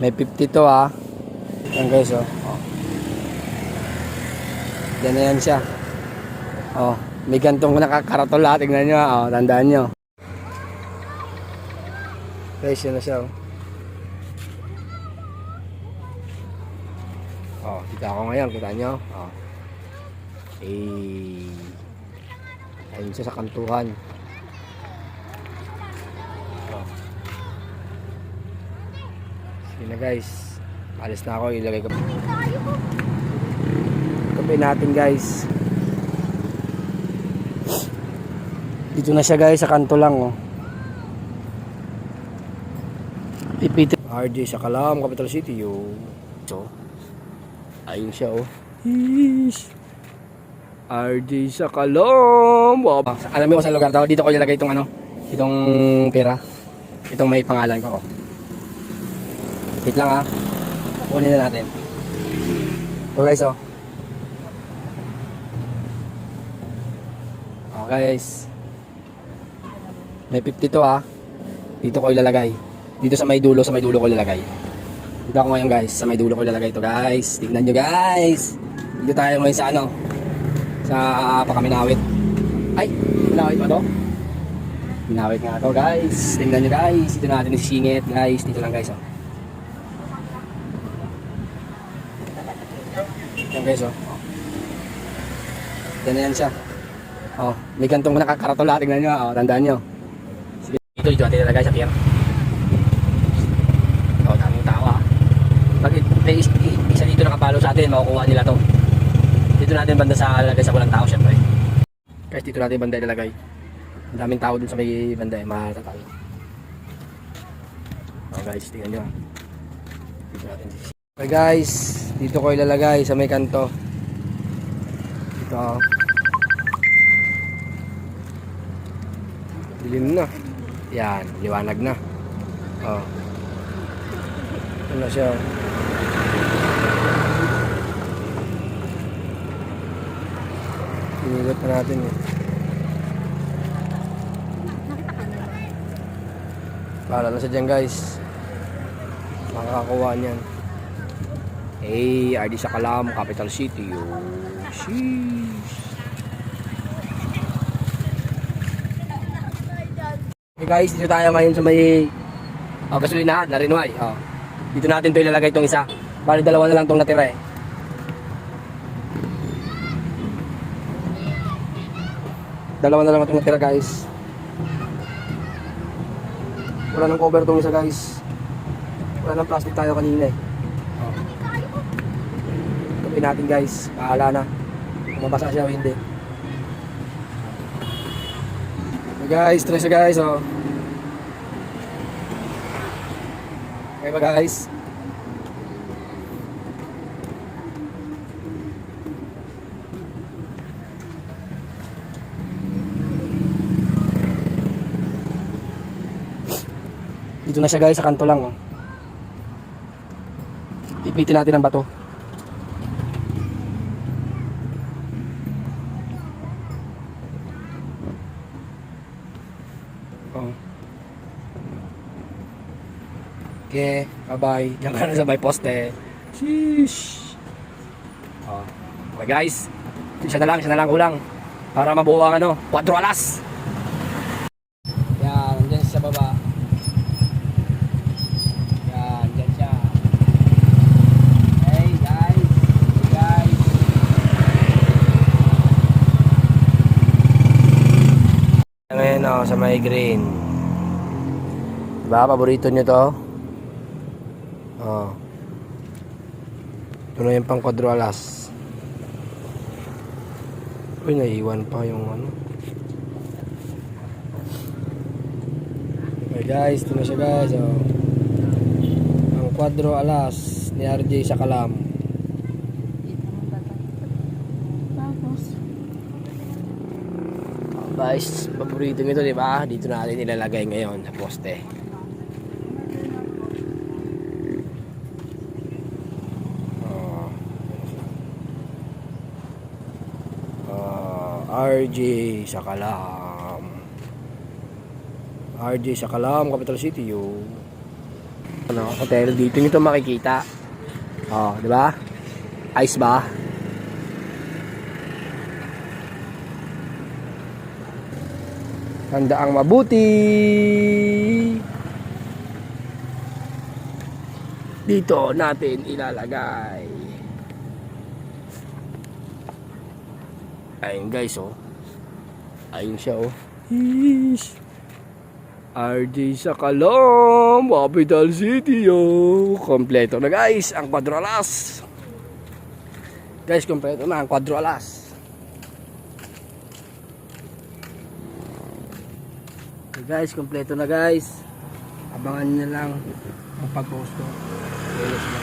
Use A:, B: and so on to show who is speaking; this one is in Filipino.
A: May 52 ah. Yan guys oh. oh. Yan na yan siya. Oh, may gantong nakakaratol ah. Tingnan nyo ah. Oh, tandaan nyo. Guys, yan na siya oh. Oh, kita ako ngayon. Kita nyo. Oh. Eh. Ayun siya sa kantuhan. Sige na guys. Alis na ako. Ilagay ko. Kape natin guys. Dito na siya guys. Sa kanto lang oh. Ipit. RJ sa Kalam, Capital City yo. So, ayun siya oh. Yeesh. RJ sa Kalam. Wow. Alam mo kung sa lugar to, dito ko ilagay itong ano, itong pera. Itong may pangalan ko. Oh. Wait lang ha. Kunin na natin. So guys oh. Oh guys. May 52 ha. Dito ko ilalagay. Dito sa may dulo, sa may dulo ko ilalagay. Dito ako ngayon guys, sa may dulo ko ilalagay ito guys. Tignan nyo guys. Dito tayo ngayon sa ano, sa uh, Pakaminawit. Ay, Minawit ba to? Minawit nga to guys. Tingnan nyo guys. Dito natin isisingit guys. Dito lang guys oh. Yan guys oh. Yan na yan siya. Oh, may gantong nakakaratol ah. Tingnan nyo oh. Tandaan nyo. Sige, dito dito natin ilalagay sa pier. Oh, daming tao ah. Pag may isa dito nakapalo sa atin, makukuha nila to. Dito natin banda sa lagay sa walang tao syempre. Guys, dito natin banda ilalagay. Ang daming tao dun sa may banda eh, matatalo. Oh guys, tingnan nyo. Dito natin. Okay guys, dito ko ilalagay sa may kanto. Dito. Dilim na. Yan, liwanag na. Oh. Na siya. Pinigot na natin eh. Para na siya dyan guys. Makakakuha niyan. Hey, RD sa Kalam, capital city. Oh. Hey guys, dito tayo ngayon sa may oh, gasolinahan, Narinway. Oh. Dito natin to ilalagay itong isa. Bali dalawa na lang itong natira eh. Dalawa na lang itong natira guys. Wala nang cover itong isa guys. Wala nang plastic tayo kanina eh. Kapi natin guys. Bahala na. Kung mabasa siya o hindi. Okay guys, stress siya guys. Oh. Okay ba guys? Dito na siya guys, sa kanto lang. Oh. Ipitin natin ang bato. Okay, bye-bye. Diyan ka na sa may poste. Sheesh. Oh. Okay guys. Isa na lang, isa na lang kulang. Para mabuo ang ano, 4 alas. Yan, nandiyan siya sa baba. Siya. Ngayon oh, sa green. Diba, paborito nyo to? Oh. Ito na yung pang quadro alas. Uy, naiwan pa yung ano. Okay guys, ito na siya guys. Oh. Ang quadro alas ni RJ sa Kalam.
B: Tapos,
A: Guys, paborito nito, di ba? Dito natin ilalagay ngayon sa poste. Oh. Ah, RJ sa Kalam. RJ sa Kalam, Capital City, yo. Ano, hotel dito nyo makikita. Oh, di ba? Ice ba? Handa ang mabuti. Dito natin ilalagay. Ayun guys, oh. Ayun siya, oh. Yeesh. RJ sa Kalom, Capital City, oh. Kompleto na guys, ang quadralas. Guys, kompleto na ang quadralas. Okay guys, kompleto na guys. Abangan na lang ang pag-post ko. Na.